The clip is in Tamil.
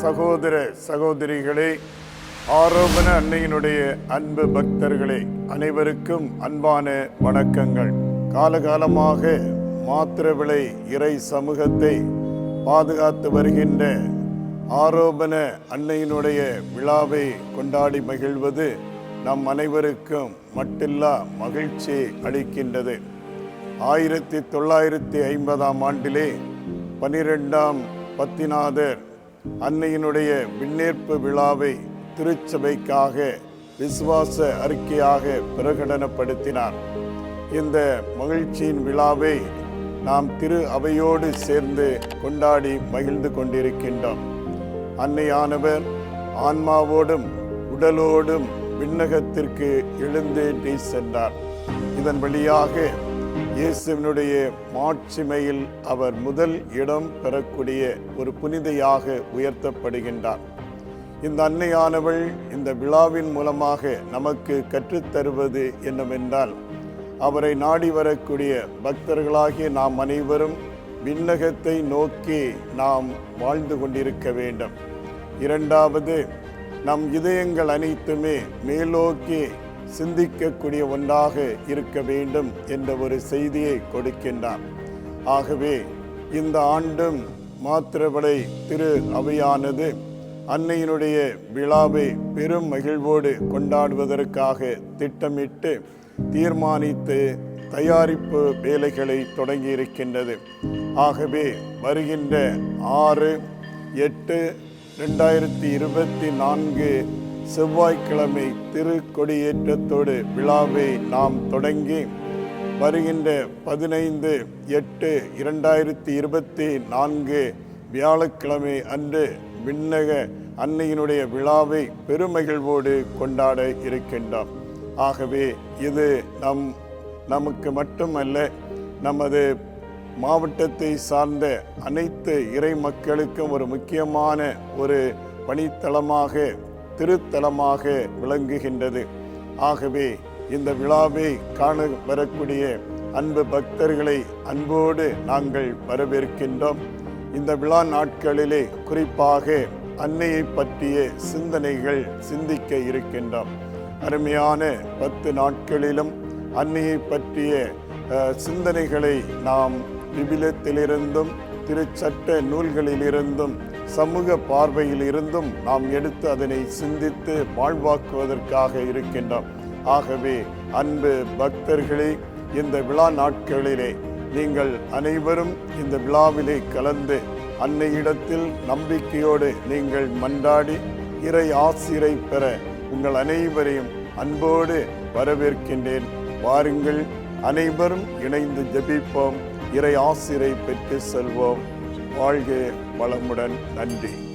சகோதர சகோதரிகளே ஆரோபண அன்னையினுடைய அன்பு பக்தர்களே அனைவருக்கும் அன்பான வணக்கங்கள். காலகாலமாக மாத்திரவிளை இறை சமூகத்தை பாதுகாத்து வருகின்ற ஆரோபண அன்னையினுடைய விழாவை கொண்டாடி மகிழ்வது நம் அனைவருக்கும் மட்டில்லா மகிழ்ச்சி அளிக்கின்றது. ஆயிரத்தி தொள்ளாயிரத்தி ஐம்பதாம் ஆண்டிலே பனிரெண்டாம் பத்திநாதர் அன்னையினுடைய விண்ணேற்பு விழாவை திருச்சபைக்காக விசுவாச அறிக்கையாக பிரகடனப்படுத்தினார். இந்த மகிழ்ச்சியின் விழாவை நாம் திரு அவையோடு சேர்ந்து கொண்டாடி மகிழ்ந்து கொண்டிருக்கின்றோம். அன்னையானவர் ஆன்மாவோடும் உடலோடும் விண்ணகத்திற்கு எழுந்தேற்றி சென்றார். இதன் வழியாக இயேசுவினுடைய மாட்சிமையில் அவர் முதல் இடம் பெறக்கூடிய ஒரு புனிதையாக உயர்த்தப்படுகின்றார். இந்த அன்னையானவள் இந்த விழாவின் மூலமாக நமக்கு கற்றுத்தருவது என்னவென்றால் அவரை நாடி வரக்கூடிய பக்தர்களாகிய நாம் அனைவரும் விண்ணகத்தை நோக்கி நாம் வாழ்ந்து கொண்டிருக்க வேண்டும். இரண்டாவது நம் இதயங்கள் அனைத்துமே மேலோக்கி சிந்திக்கக்கூடிய ஒன்றாக இருக்க வேண்டும் என்ற ஒரு செய்தியை கொடுக்கின்றார். ஆகவே இந்த ஆண்டும் மாத்திரவளை திரு அவையானது அன்னையினுடைய விழாவை பெரும் மகிழ்வோடு கொண்டாடுவதற்காக திட்டமிட்டு தீர்மானித்து தயாரிப்பு வேலைகளை தொடங்கியிருக்கின்றது. ஆகவே வருகின்ற ஆறு எட்டு ரெண்டாயிரத்தி இருபத்தி நான்கு செவ்வாய்க்கிழமை திருக்கொடியேற்றத்தோடு விழாவை நாம் தொடங்கி வருகின்ற பதினைந்து எட்டு இரண்டாயிரத்தி இருபத்தி நான்கு வியாழக்கிழமை அன்று விண்ணக அன்னையினுடைய விழாவை பெருமகிழ்வோடு கொண்டாட இருக்கின்றோம். ஆகவே இது நம் நமக்கு மட்டுமல்ல நமது மாவட்டத்தை சார்ந்த அனைத்து இறை மக்களுக்கும் ஒரு முக்கியமான ஒரு பணித்தளமாக திருத்தலமாக விளங்குகின்றது. ஆகவே இந்த விழாவை காண வரக்கூடிய அன்பு பக்தர்களை அன்போடு நாங்கள் வரவேற்கின்றோம். இந்த விழா நாட்களிலே குறிப்பாக அன்னையை பற்றிய சிந்தனைகள் சிந்திக்க இருக்கின்றோம். அருமையான பத்து நாட்களிலும் அன்னையை பற்றிய சிந்தனைகளை நாம் விபிலத்திலிருந்தும் திருச்சட்ட நூல்களிலிருந்தும் சமூக பார்வையில் இருந்தும் நாம் எடுத்து அதனை சிந்தித்து வாழ்வாக்குவதற்காக இருக்கின்றோம். ஆகவே அன்பு பக்தர்களே இந்த விழா நாட்களிலே நீங்கள் அனைவரும் இந்த விழாவிலே கலந்து அன்னையிடத்தில் நம்பிக்கையோடு நீங்கள் மன்றாடி இறை ஆசிரை பெற உங்கள் அனைவரையும் அன்போடு வரவேற்கின்றேன். வாருங்கள் அனைவரும் இணைந்து ஜெபிப்போம். இறை ஆசிரை பெற்று செல்வோம். வாழ்க வளமுடன். நன்றி.